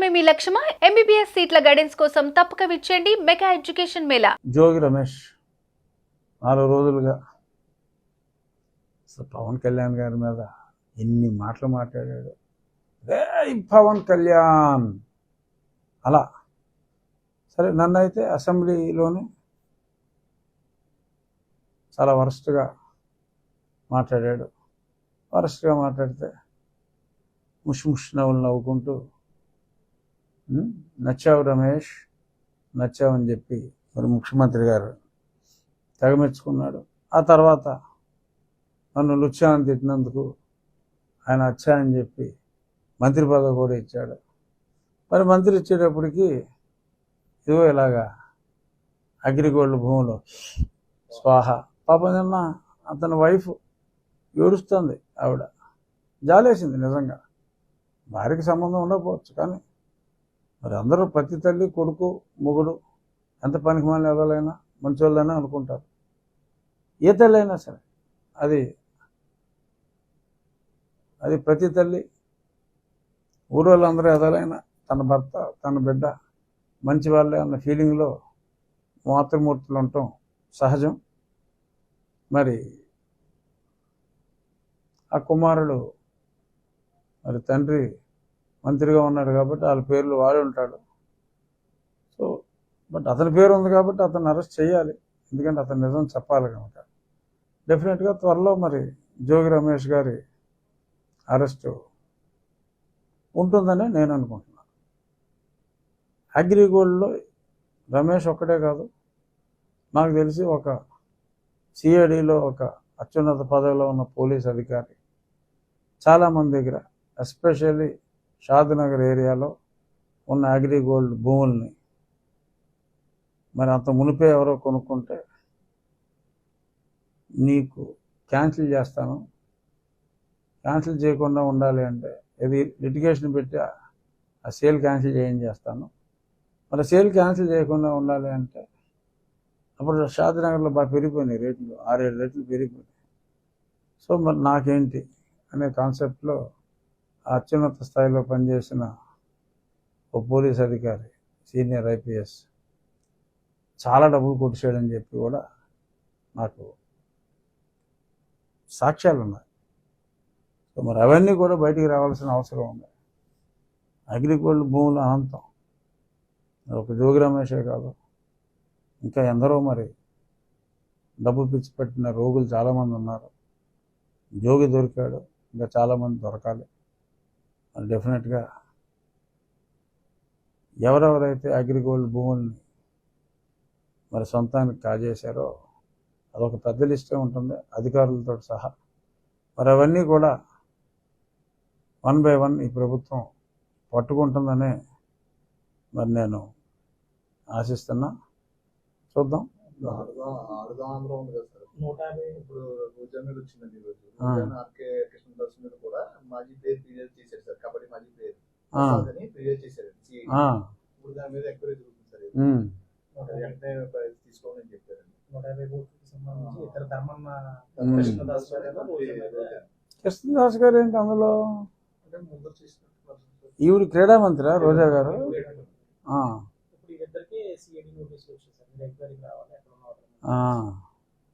మాత్రమే మీ లక్ష్యమా? ఎంబీబీఎస్ సీట్ల గైడెన్స్ కోసం తప్పక విచ్చేయండి మెగా ఎడ్యుకేషన్ మేళా. జోగి రమేష్ నాలుగు రోజులుగా పవన్ కళ్యాణ్ గారి మీద ఎన్ని మాటలు మాట్లాడాడు. పవన్ కళ్యాణ్! అలా. సరే నన్ను అయితే అసెంబ్లీలోనే చాలా వరస్ట్గా మాట్లాడాడు. వరస్ట్గా మాట్లాడితే ముష్ ముష్ నవ్వులు నవ్వుకుంటూ నచ్చావు రమేష్ నచ్చావని చెప్పి మరి ముఖ్యమంత్రి గారు తెగమెచ్చుకున్నాడు. ఆ తర్వాత నన్ను లుచ్చా తిట్టినందుకు ఆయన వచ్చానని చెప్పి మంత్రి పదవి కూడా ఇచ్చాడు. మరి మంత్రి ఇచ్చేటప్పటికి ఇదిగో ఇలాగా అగ్రిగోల్డ్ భూములు స్వాహ. పాపం నిన్న అతని వైఫ్ ఏడుస్తుంది ఆవిడ. జాలేసింది నిజంగా. భార్యకి సంబంధం ఉండకపోవచ్చు కానీ మరి అందరూ ప్రతి తల్లి కొడుకు మొగుడు ఎంత పనికి మళ్ళీ ఎదలైనా మంచోళ్ళైనా అనుకుంటారు. ఏ తల్లి అయినా సరే అది అది ప్రతి తల్లి ఊరోళ్ళందరూ ఎదలైనా తన భర్త తన బిడ్డ మంచి వాళ్ళే అన్న ఫీలింగ్లో మాతృమూర్తులు ఉండటం సహజం. మరి ఆ కుమారుడు మరి తండ్రి మంత్రిగా ఉన్నాడు కాబట్టి వాళ్ళ పేర్లు వాడి ఉంటాడు. సో బట్ అతని పేరు ఉంది కాబట్టి అతను అరెస్ట్ చేయాలి. ఎందుకంటే అతను నిజం చెప్పాలి కనుక. డెఫినెట్గా త్వరలో మరి జోగి రమేష్ గారి అరెస్టు ఉంటుందని నేను అనుకుంటున్నాను. అగ్రిగోల్డ్లో రమేష్ ఒక్కటే కాదు. నాకు తెలిసి ఒక సిఐడిలో ఒక అత్యున్నత పదవిలో ఉన్న పోలీస్ అధికారి చాలామంది దగ్గర ఎస్పెషల్లీ షాద్నగర్ ఏరియాలో ఉన్న అగ్రిగోల్డ్ భూముల్ని మరి అంత మునిపే ఎవరో కొనుక్కుంటే నీకు క్యాన్సిల్ చేస్తాను. క్యాన్సిల్ చేయకుండా ఉండాలి అంటే ఇది లిటిగేషన్ పెట్టి ఆ- సేల్ క్యాన్సిల్ చేయించేస్తాను మరి సేల్ క్యాన్సిల్ చేయకుండా ఉండాలి అంటే అప్పుడు షాద్నగర్లో బాగా పెరిగిపోయినాయి రేట్లు. ఆరేడు రేట్లు పెరిగిపోయినాయి. సో మరి నాకేంటి అనే కాన్సెప్ట్లో అత్యున్నత స్థాయిలో పనిచేసిన ఓ పోలీస్ అధికారి సీనియర్ ఐపీఎస్ చాలా డబ్బులు కొట్టేసాడని చెప్పి కూడా నాకు సాక్ష్యాలు ఉన్నాయి సో మరి అవన్నీ కూడా బయటికి రావాల్సిన అవసరం ఉంది. అగ్రిగోల్డ్ భూములు అనంతం. ఒక జోగి రమేషే కాదు ఇంకా ఎందరో మరి డబ్బు పిచ్చి పెట్టిన రోగులు చాలామంది ఉన్నారు. జోగి దొరికాడు ఇంకా చాలామంది దొరకాలి. డెఫినెట్గా ఎవరెవరైతే అగ్రిగోల్డ్ భూముల్ని మరి సొంతానికి కాజేశారో అదొక పెద్ద లిస్టే ఉంటుంది అధికారులతో సహా. మరి అవన్నీ కూడా వన్ బై వన్ ఈ ప్రభుత్వం పట్టుకుంటుందనే మరి నేను ఆశిస్తున్నా. చూద్దాం. నూట యాభై ఇప్పుడు వచ్చిందండి ఈ రోజు. ఆ. రోజా ఆర్కే కృష్ణదాస్ మీద కూడా మాజీ ప్లేయర్ ఫిర్యాదు చేశారు సార్ కబడ్డీ మాజీ ప్లేయర్ ఆ, అని ఫిర్యాదు చేశారు CID. ఆ, ఇప్పుడు దాని మీద నూట యాభై కోట్లకు సంబంధించి ఇతర ధర్మన్న. కృష్ణదాస్ గారు కృష్ణదాస్ ఏంటి అందులో. ఈవిడ క్రీడా మంత్రి రోజా గారు?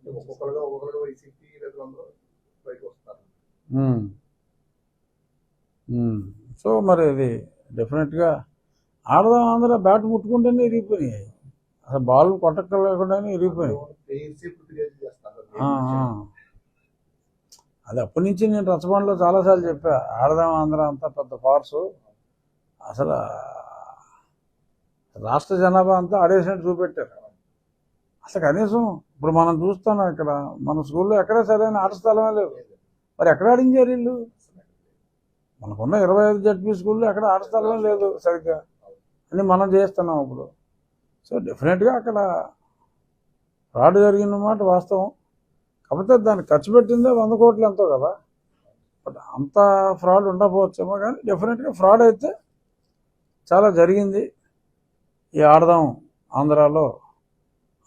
ఒక్కొక్కరుగా ఒక్కొక్కరుగా వైసీపీ రైతులందరూ బయటకు వస్తున్నారు. ఉమ్, ఉమ్. సో మరి ఇది డెఫినెట్గా ఆడదాం ఆంధ్ర బ్యాట్ ముట్టుకుంటేనే ఇరిగిపోయినాయి. అసలు బాల్ కొట్టక్కలేకుండానే ఇరిగిపోయినాయి. చేస్తారు అది అప్పటి నుంచి నేను రచబండలో చాలాసార్లు చెప్పా ఆడదాం ఆంధ్ర అంతా పెద్ద ఫార్సు అసలు రాష్ట్ర జనాభా అంతా ఆడేసినట్టు చూపెట్టారు. అసలు కనీసం ఇప్పుడు మనం చూస్తున్నాం ఇక్కడ మన స్కూల్లో ఎక్కడ సరైన ఆట స్థలమే లేదు. మరి ఎక్కడ ఆడించారు వీళ్ళు? మనకున్న ఇరవై ఐదు జడ్పీ స్కూల్లో ఎక్కడ ఆట లేదు సరిగ్గా. అని మనం చేస్తున్నాం ఇప్పుడు. సో డెఫినెట్గా అక్కడ ఫ్రాడ్ జరిగిన మాట వాస్తవం. కాకపోతే దాన్ని ఖర్చు పెట్టిందే వంద కోట్లు ఎంతో కదా. బట్ అంత ఫ్రాడ్ ఉండకపోవచ్చేమో కానీ డెఫినెట్గా ఫ్రాడ్ అయితే చాలా జరిగింది. ఈ ఆడదాం ఆంధ్రాలో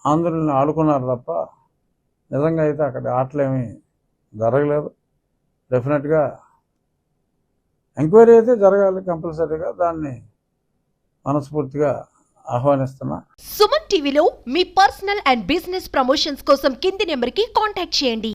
ఆంధ్రుల్ని ఆడుకున్నారు తప్ప నిజంగా అయితే అక్కడ ఆటలేమీ జరగలేదు. డెఫినెట్గా ఎంక్వైరీ అయితే జరగాలి కంపల్సరీగా. దాన్ని మనస్ఫూర్తిగా ఆహ్వానిస్తున్నా. సుమన్ టీవీలో మీ పర్సనల్ అండ్ బిజినెస్ ప్రమోషన్స్ కోసం కింది నెంబర్కి కాంటాక్ట్ చేయండి.